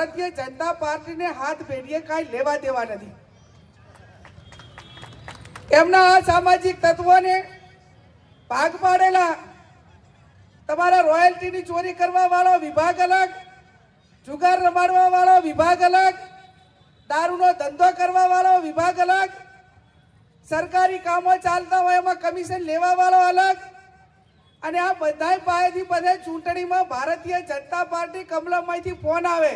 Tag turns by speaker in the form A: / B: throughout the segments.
A: ભારતીય જનતા પાર્ટીને હાથ ભેડીએ કાંઈ લેવા દેવા નથી. એમના આ સામાજિક તત્વોને ભાગ પાડેલા તમારા રોયલ્ટીની ચોરી કરવા વાળો વિભાગ અલગ, જુગાર રમાડવા વાળો વિભાગ અલગ, દારૂનો ધંધો કરવા વાળો વિભાગ અલગ, સરકારી કામો ચાલતા હોય એમાં કમિશન લેવા વાળો અલગ, અને આ બધા પાસેથી બધા ચૂંટણીમાં ભારતીય જનતા પાર્ટી કમલમમાંથી ફોન આવે.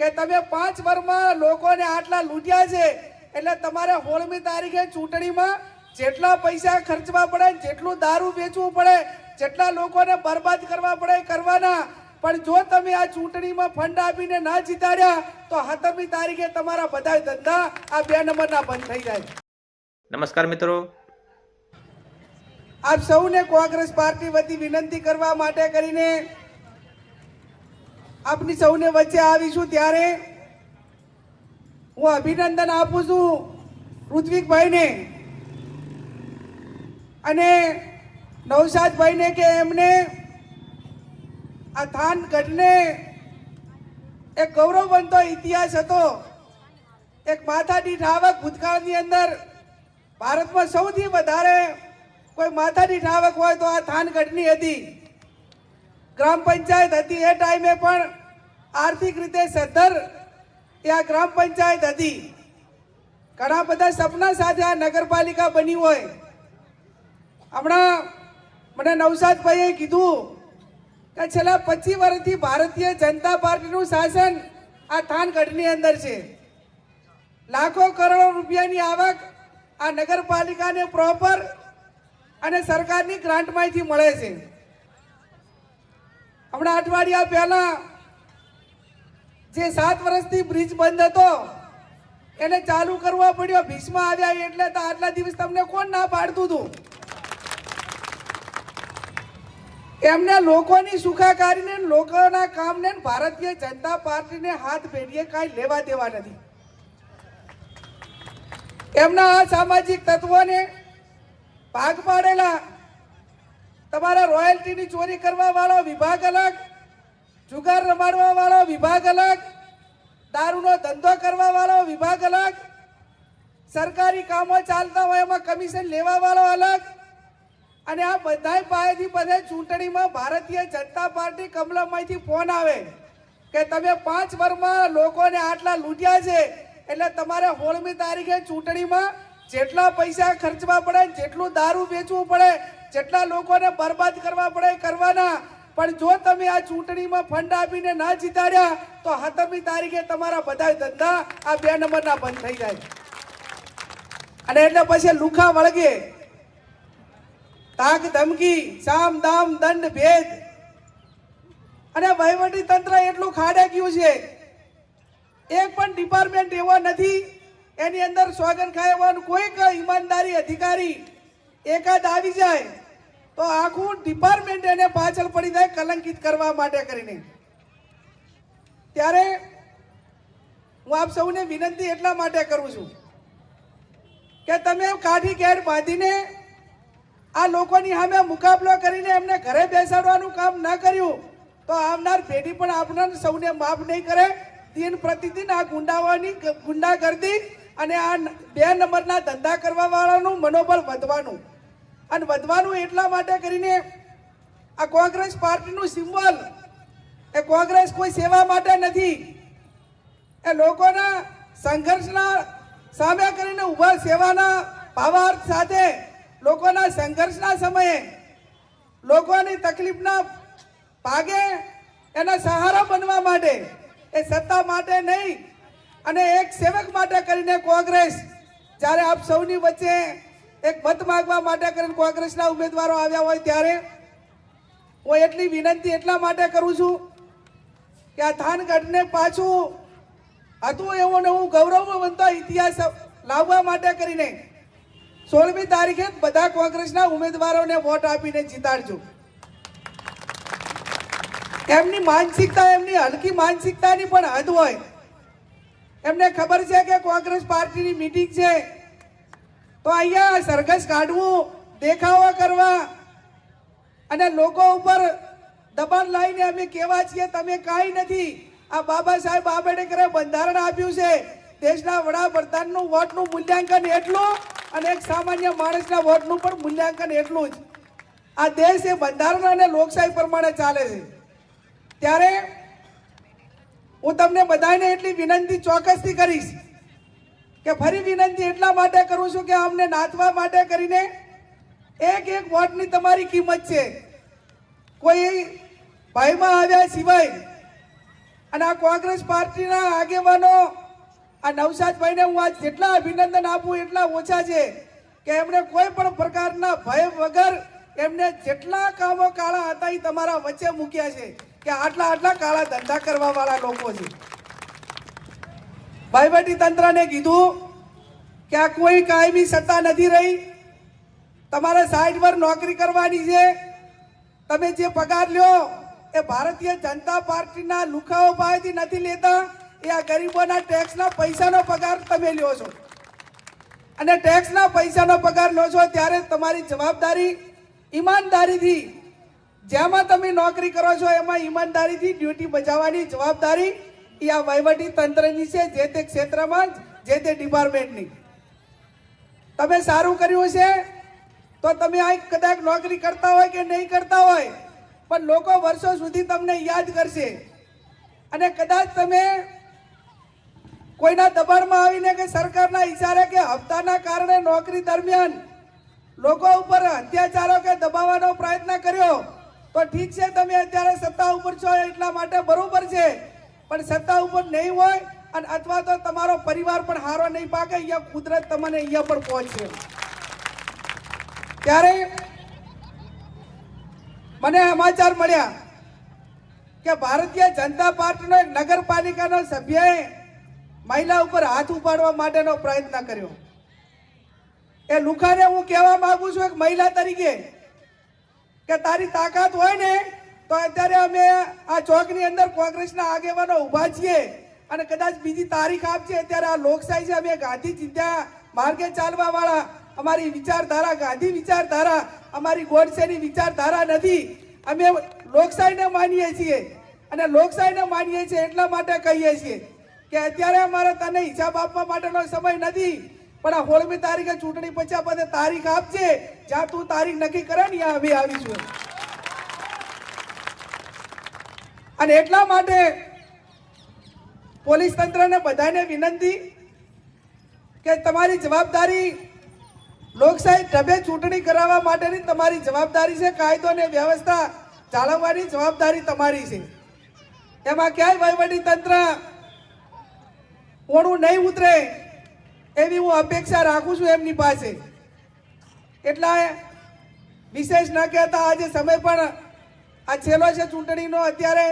A: કે તમે પાંચ વર્ષમાં લોકોને આટલા લૂંટ્યા છે એટલે તમારે હોળમી તારીખે ચૂંટણીમાં જેટલા પૈસા ખર્ચવા પડે જેટલું દારૂ વેચવું પડે જેટલા લોકોને બરબાદ કરવા પડે કરવાના. પણ જો તમે આ ચૂંટણીમાં ફંડ આપીને ના જીતાડ્યા તો હતમી તારીખે તમારા બધા ધંધા આ બે નંબરના બંધ થઈ જાય.
B: નમસ્કાર મિત્રો.
A: આપ સૌને કોંગ્રેસ પાર્ટી વતી વિનંતી કરવા માટે કરીને આપની સૌને વચ્ચે આવીશું ત્યારે હું અભિનંદન આપું છું ઋત્વિકભાઈને અને નવસાદભાઈને કે એમને આ થાનગઢને એક ગૌરવ બનતો ઇતિહાસ હતો. એક માથાદીઠ આવક ભૂતકાળની અંદર ભારતમાં સૌથી વધારે કોઈ માથાદીઠ આવક હોય તો આ થાનગઢની હતી. ગ્રામ પંચાયત હતી એ ટાઈમે પણ આર્થિક રીતે સદ્ધર એ આ ગ્રામ પંચાયત હતી. ઘણા બધા સપના સાથે આ નગરપાલિકા બની હોય. હમણાં મને નવસાદભાઈએ કીધું કે છેલ્લા પચીસ વર્ષથી ભારતીય જનતા પાર્ટીનું શાસન આ થાનગઢની અંદર છે. લાખો કરોડો રૂપિયાની આવક આ નગરપાલિકાને પ્રોપર અને સરકારની ગ્રાન્ટમાંથી મળે છે. હમણાં અઠવાડિયા પહેલા જે સાત વર્ષથી બ્રિજ બંધ હતો, એને ચાલુ કરવો પડ્યો. ભીષમાં આવ્યા એટલે તો આટલા દિવસ તમને કોણ ના પાડતું હતું? એમને લોકોની સુખાકારીને લોકોના કામને ભારતીય જનતા પાર્ટીને હાથ ભેડીએ કાંઈ લેવા દેવા નથી. એમના આ સામાજિક તત્વોને ભાગ પાડેલા તમારા રોયલ્ટીની ચોરી કરવા વાળો વિભાગ અલગ જુગાર રમાડવા વાળો વિભાગ અલગ, દારૂનો ધંધો કરવા વાળો વિભાગ અલગ, સરકારી કામો ચાલતા હોય એમાં કમિશન લેવા વાળો અલગ. અને આ બધાય પાસેથી બધે ચૂંટણીમાં ભારતીય જનતા પાર્ટી કમલમમાંથી ફોન આવે કે તમે પાંચ વર્ષમાં લોકોને આટલા લૂંટ્યા છે, એટલે તમારે હોળમી તારીખે ચૂંટણીમાં જેટલા પૈસા ખર્ચવા પડે જેટલું દારૂ વેચવું પડે, જેટલા લોકોને બરબાદ કરવા પડે કરવાના. પણ જો તમે આ ચૂંટણીમાં ફંડ આપીને ના જીતાડ્યા, તો હાથમી તારીખે તમારા બધા ધંધા આ બે નંબરના બંધ થઈ જાય. અને એટલે પછી લુખા વળગે. તાક, ધમકી, સામ, દામ, દંડ, ભેદ. અને વહીવટી તંત્ર એટલું ખાડે ગયું છે. એક પણ ડિપાર્ટમેન્ટ એવો નથી. એની અંદર સોગન ખાવાનું કોઈ ઈમાનદારી અધિકારી એકાદ આવી જાય. તો આખું ડિપાર્ટમેન્ટ એને પાછળ પડી જાય કલંકિત કરવા માટે કરીને. ત્યારે હું આપ સૌને વિનંતી એટલા માટે કરું છું કે તમે કાઠી કેડ બાંધીને આ લોકોની સામે મુકાબલો કરીને એમને ઘરે બેસાડવાનું કામ ન કર્યું, તો આવનાર પેઢી પણ આપણને સૌને માફ નહીં કરે. દિન પ્રતિદિન આ ગુંડાઓની ગુંડાગર્દી અને આ બે નંબરના ધંધા કરવા વાળાનું મનોબળ વધવાનું. અને વધવાનું એટલા માટે કરીને આ કોંગ્રેસ પાર્ટીનું સિમ્બોલ. એ કોંગ્રેસ કોઈ સેવા માટે નથી. એ લોકોના સંઘર્ષના સામે કરીને ઊભા સેવાના ભાવાર્થ સાથે લોકોના સંઘર્ષના સમયે લોકોની તકલીફના ભાગે એના સહારા બનવા માટે, એ સત્તા માટે નહીં. અને એક સેવક માટે કરીને કોંગ્રેસ, જ્યારે આપ સૌની વચ્ચે એક મત માગવા માટે કરીને કોંગ્રેસના ઉમેદવારો આવ્યા હોય ત્યારે હું એટલી વિનંતી એટલા માટે કરું છું કે આ થાનગઢને પાછું હતું એવું ને હું ગૌરવવંતો ઇતિહાસ લાવવા માટે કરીને સોળમી તારીખે બધા કોંગ્રેસના ઉમેદવારોને વોટ આપીને જીતાડજો. એમની માનસિકતા, એમની હલકી માનસિકતાની પણ હદ હોય. એમને ખબર છે કે કોંગ્રેસ પાર્ટીની મિટિંગ છે. તો અહીંયા સરઘસ કાઢવું, દેખાવા કરવા અને લોકો ઉપર દબાણ લાવીને અમે કેવા છીએ, તમે કાંઈ નથી. આ બાબા સાહેબ આંબેડકરે બંધારણ આપ્યું છે. દેશના વડાપ્રધાનનું વોટનું મૂલ્યાંકન એટલું અને એક સામાન્ય માણસના વોટનું પણ મૂલ્યાંકન એટલું જ. આ દેશ એ બંધારણ અને લોકશાહી પ્રમાણે ચાલે છે. ત્યારે હું તમને બધાને એટલી વિનંતી ચોક્કસથી કરીશ કે ફરી વિનંતી એટલા માટે કરું છું કે અમને નાચવા માટે કરીને એક એક વોટની તમારી કિંમત છે. કોઈ ભાઈમાં આવ્યા સિવાય અને આ કોંગ્રેસ પાર્ટીના આગેવાનો, આ નવસાદભાઈને હું આજ જેટલા અભિનંદન આપું, એટલા ઓછા છે કે એમણે કોઈ પણ પ્રકારના ભય વગર એમને જેટલા કામો કાળા હતા એ તમારા વચ્ચે મૂક્યા છે કે આટલા આટલા કાળા ધંધા કરવાવાળા લોકો છે. વહીવટી તંત્રને કીધું કે આ કોઈ કાયમી સત્તા નથી રહી. તમારે સાઈડ પર નોકરી કરવાની છે. તમે જે પગાર લ્યો, એ ભારતીય જનતા પાર્ટીના લુખાઓ પાસેથી નથી લેતા. એ આ ગરીબોના ટેક્સના પૈસાનો પગાર તમે લ્યો છો. અને ટેક્સના પૈસાનો પગાર લો છો ત્યારે તમારી જવાબદારી ઈમાનદારીથી. જેમાં તમે નોકરી કરો છો, એમાં ઈમાનદારીથી ડ્યુટી બજાવવાની જવાબદારી એ આ વહીવટી તંત્રની છે, જે તે ક્ષેત્રમાં જે તે ડિપાર્ટમેન્ટની તમે સારું કર્યું છે તો તમે આ કદાચ નોકરી કરતા હોય કે નહીં કરતા હોય, પણ લોકો વર્ષો સુધી તમને યાદ કરશે. અને કદાચ તમે કોઈના દબાણમાં આવીને કે સરકારના ઈશારે કે હપ્તાના કારણે નોકરી દરમિયાન લોકો ઉપર અત્યાચારો કે દબાવવાનો પ્રયત્ન કર્યો, તો ઠીક છે, તમે અત્યારે સત્તા ઉપર છો એટલા માટે બરોબર છે. પણ સત્તા ઉપર નહીં હોય અને અથવા તો તમારો પરિવાર પણ હારો નહીં પાકે, અહીંયા કુદરત તમને અહીંયા પણ પહોંચશે. ત્યારે મને સમાચાર મળ્યા કે ભારતીય જનતા પાર્ટીનો એક નગરપાલિકાનો સભ્યએ મહિલા ઉપર હાથ ઉપાડવા માટેનો પ્રયત્ન કર્યો. એ લુખાને હું કહેવા માંગુ છું એક મહિલા તરીકે કે તારી તાકાત હોય ને તો અત્યારે અમે આ ચોકની અંદર કોંગ્રેસના આગેવાનો ઊભા છીએ અને કદાચ બીજી તારીખ આપશે અત્યારે આ લોકશાહી છે, અમે ગાંધી ચિંતા માર્ગે ચાલવા વાળા અમારી વિચારધારા ગાંધી વિચારધારા, અમારી ગોડસેની વિચારધારા નથી. અમે લોકશાહીને માનીએ છીએ અને લોકશાહીને માનીએ છીએ એટલા માટે કહીએ છીએ કે અત્યારે અમારે તને હિસાબ આપવા માટેનો સમય નથી, પણ આ હોળમી તારીખે ચૂંટણી પછી બધે તારીખ આપજે, જ્યાં તું તારીખ નક્કી કરે ને, ત્યાં અમે આવીશું. અને એટલા માટે પોલીસ તંત્રને બધાને વિનંતી કે તમારી જવાબદારી લોકશાહી ઢબે ચૂંટણી કરાવવા માટેની તમારી જવાબદારી છે, કાયદો અને વ્યવસ્થા જાળવવાની જવાબદારી તમારી છે. એમાં ક્યાંય વહીવટી તંત્ર ઓણું નહીં ઉતરે એવી હું અપેક્ષા રાખું છું એમની પાસે. એટલા વિશેષ ન કહેતા, આજે સમય પણ આ છેલ્લો છે ચૂંટણીનો અત્યારે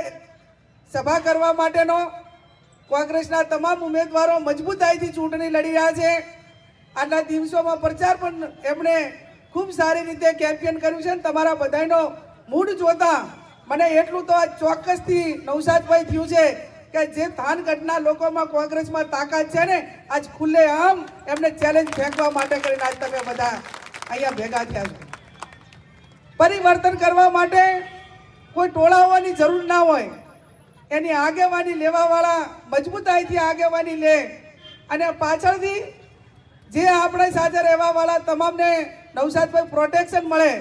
A: સભા કરવા માટેનો કોંગ્રેસના તમામ ઉમેદવારો મજબૂતાઈથી ચૂંટણી લડી રહ્યા છે. આટલા દિવસોમાં પ્રચાર પણ એમણે ખૂબ સારી રીતે કેમ્પેન કર્યું છે અને તમારા બધાનો મૂડ જોતા મને એટલું તો આ ચોક્કસથી નવસાદભાઈ થયું છે કે જે થાનગઢના લોકોમાં કોંગ્રેસમાં તાકાત છે ને, આજ ખુલ્લે આમ એમને ચેલેન્જ ફેંકવા માટે કરીને આજ તમે બધા અહીંયા ભેગા થયા છો. પરિવર્તન કરવા માટે કોઈ ટોળાવવાની જરૂર ના હોય. એની આગેવાની લેવાવાળા મજબૂતાઈથી આગેવાની લે. અને પાછળથી જે આપણે સાથે રહેવાવાળા તમામને નવસાદભાઈ પ્રોટેક્શન મળે.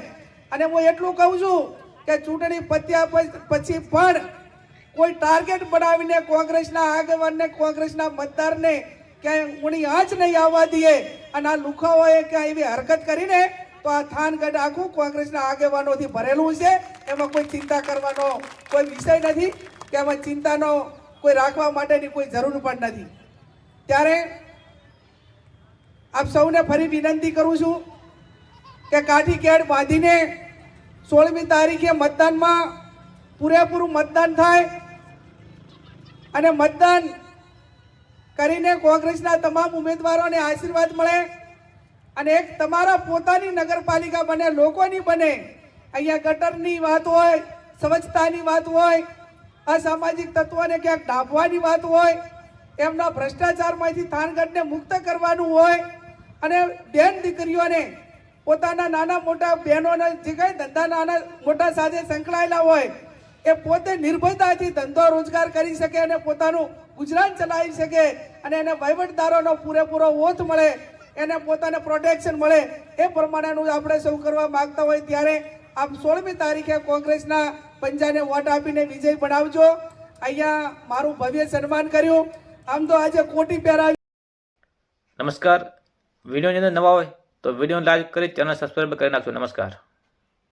A: અને હું એટલું કહું છું કે ચૂંટણી પત્યા પછી પણ કોઈ ટાર્ગેટ બનાવીને કોંગ્રેસના આગેવાનને, કોંગ્રેસના મતદારને ક્યાંય ઊણી આંચ નહીં આવવા દઈએ. અને આ લુખાઓએ ક્યાંય એવી હરકત કરીને થાનગઢ આખું કોંગ્રેસના આગેવાનોથી ભરેલું છે. એમાં કોઈ ચિંતા કરવાનો કોઈ વિષય નથી કે એમાં ચિંતાનો કોઈ રાખવા માટેની કોઈ જરૂર પણ નથી. ત્યારે આપ સૌને ફરી વિનંતી કરું છું કે કાઠી કેડ બાંધીને સોળમી તારીખે મતદાનમાં પૂરેપૂરું મતદાન થાય અને મતદાન કરીને કોંગ્રેસના તમામ ઉમેદવારોને આશીર્વાદ મળે. અને એક તમારા પોતાની નગરપાલિકા બને, લોકોની બને. અહીંયા ગટરની વાત હોય, સ્વચ્છતાની વાત હોય, અસામાજિક તત્વોને ક્યાંક ડાભવાની વાત હોય, એમના ભ્રષ્ટાચારમાંથી થાનગઢને મુક્ત કરવાનું હોય, અને બેન દીકરીઓને પોતાના નાના મોટા બહેનોને જે કંઈ ધંધા નાના મોટા સાથે સંકળાયેલા હોય, એ પોતે નિર્ભયતાથી ધંધો રોજગાર કરી શકે અને પોતાનું ગુજરાન ચલાવી શકે અને એને વહીવટદારોનો પૂરેપૂરો ઓથ મળે. એને પોતાને પ્રોટેક્શન મળે. એ પ્રમાણેનું આપણે સૌ કરવા માંગતા હોય ત્યારે આપ સોળમી તારીખે કોંગ્રેસના પંજાને વોટ આપીને વિજય બનાવજો અહીંયા મારું ભવ્ય સન્માન કર્યું. આમ તો આજે કોટી પહેરાવી
B: નમસ્કાર. વિડીયોની નવા હોય તો વીડિયો લાઈક કરી ચેનલ સબસ્ક્રાઈબ કરી નાખજો. નમસ્કાર.